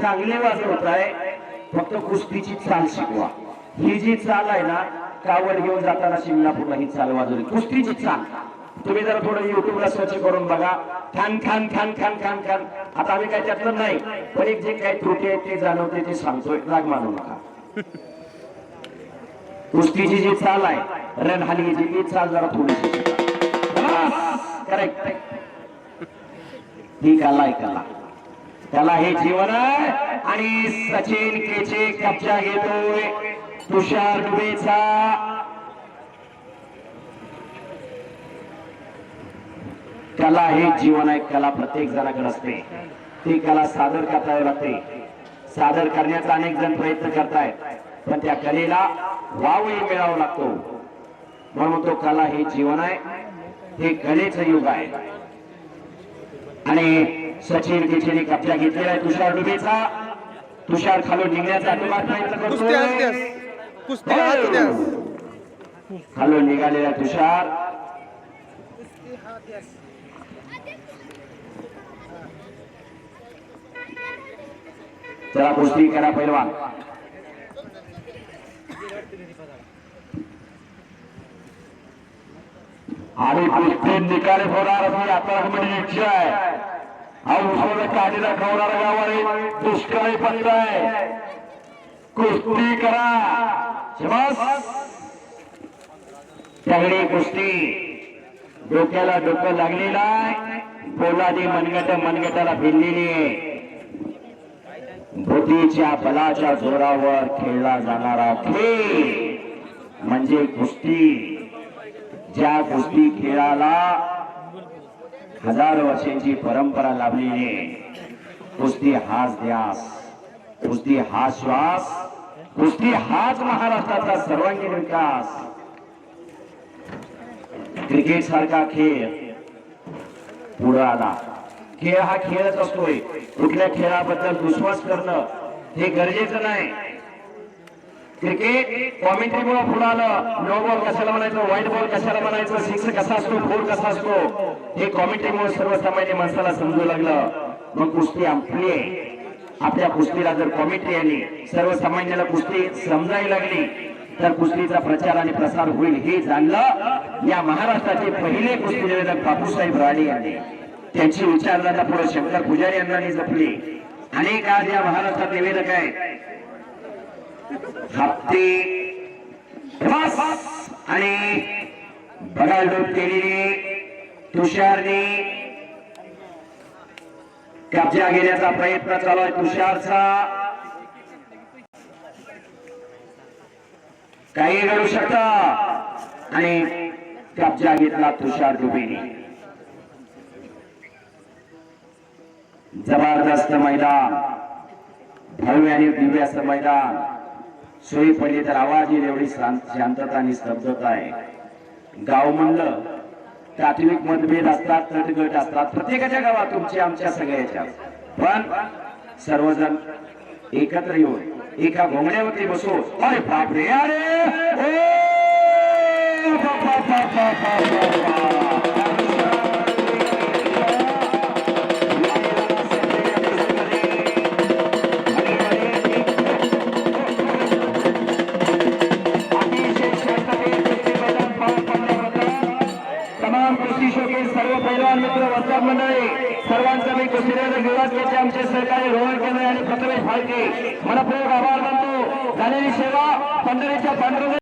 चांगले वाजवताय फक्त कुस्तीची चाल शिकवा. ही जी चाल आहे ना कावड घेऊन जाताना शिंगणापूरला ही चाल वाजवली. कुस्तीची चाल. तुम्ही जरा थोडं युट्यूबला सर्च करून बघा. खान खान खान खान खान खान. आता आम्ही काय त्यातलं नाही पण एक जे काही त्रुटी आहे ते जाणवते ते सांगतोय. राग मानू नका. कुस्तीची जी चाल आहे रणहालीची ती चाल जरा थोडीशी करेक्ट ही कला आहे कला. त्याला हे जीवन आहे आणि सचिन केचे कब्जा घेतोय. तुषार दुबेचा. कला हे जीवन आहे कला प्रत्येक जणाकडे असते. ती कला सादर करता लागते. सादर करण्याचा अनेक जण प्रयत्न करतायत पण त्या कलेला वावही मिळावा लागतो. म्हणून तो कला हे जीवन आहे हे कलेचं युग आहे. आणि सचिन केचेने कब्जा घेतलेला आहे. तुषार डुबेचा तुषार खालून निघण्याचा अतोनात प्रयत्न करतोय. द्यास. खालून निघालेला तुषार. चला कुस्ती करा पैलवान. आणि कुस्ती निकाली होणार ही आता म्हणजे इच्छा आहे. औषध काढीला खवणारा गावाने दुष्काळी पत्र आहे. कुस्ती करा. शबास तगडी कुस्ती. डोक्याला डोकं लागलेलं आहे. पोलादी मनगट मनगटाला भिनलेली आहे. बुद्धीच्या बलाच्या जोरावर खेळला जाणारा खेळ. म्हणजे कुस्ती. ज्या कुस्ती खेळाला हजार वर्षांची परंपरा लाभलेली आहे. कुस्ती हाच ध्यास कुस्ती हा श्वास कुस्ती हाच महाराष्ट्राचा सर्वांगीण विकास. क्रिकेट सारखा खेळ पुढे आला. खेळ हा खेळच असतोय. कुठल्या खेळाबद्दल विश्वास करणं हे गरजेचं नाही. क्रिकेट कॉमेंट्रीमुळे पुढे आलं. नो बॉल कशाला म्हणायचं? व्हाईट बॉल कशाला म्हणायचं? सिक्स कसा असतो? फोर कसा असतो? हे कॉमेंट्रीमुळे सर्वसामान्य माणसाला समजू लागलं. मग कुस्ती आपली आहे. आपल्या कुस्तीला जर कॉमेंट्री आली सर्वसामान्याला कुस्ती समजायला लागली तर कुस्तीचा प्रचार आणि प्रसार होईल हे जाणलं. या महाराष्ट्राचे पहिले कुस्ती निवेदक बापूसाहेब राणे यांनी. त्यांची विचारधारा पुढे शंकर पुजारी यांना जपली. अनेक आज या महाराष्ट्रात निवेदक आहेत. हप्ते आणि बडाडोप केलेली तुषारने. कब्जा घेण्याचा प्रयत्न चालू आहे तुषारचा. काही घडू शकता. आणि कब्जा घेतला तुषार दुबेने. जबरदस्त मैदान. भव्य आणि दिव्य मैदान. सोयी पडली तर आवाज येईल एवढी शांतता आणि स्तब्धता आहे गाव म्हणलं प्राथमिक मतभेद असतात तटगट असतात प्रत्येकाच्या गावात तुमच्या आमच्या सगळ्याच्या पण सर्वजण एकत्र येऊन एका घोंगड्यावरती बसो अरे बापरे अरे सर्वांचा मी कुस्तीनगर विभागाचे आमचे सहकारी रोहन केंद्र आणि प्रथमेश फाळके मनपूर्वक आभार मानतो. झालेली सेवा पंढरीच्या पांडुरंग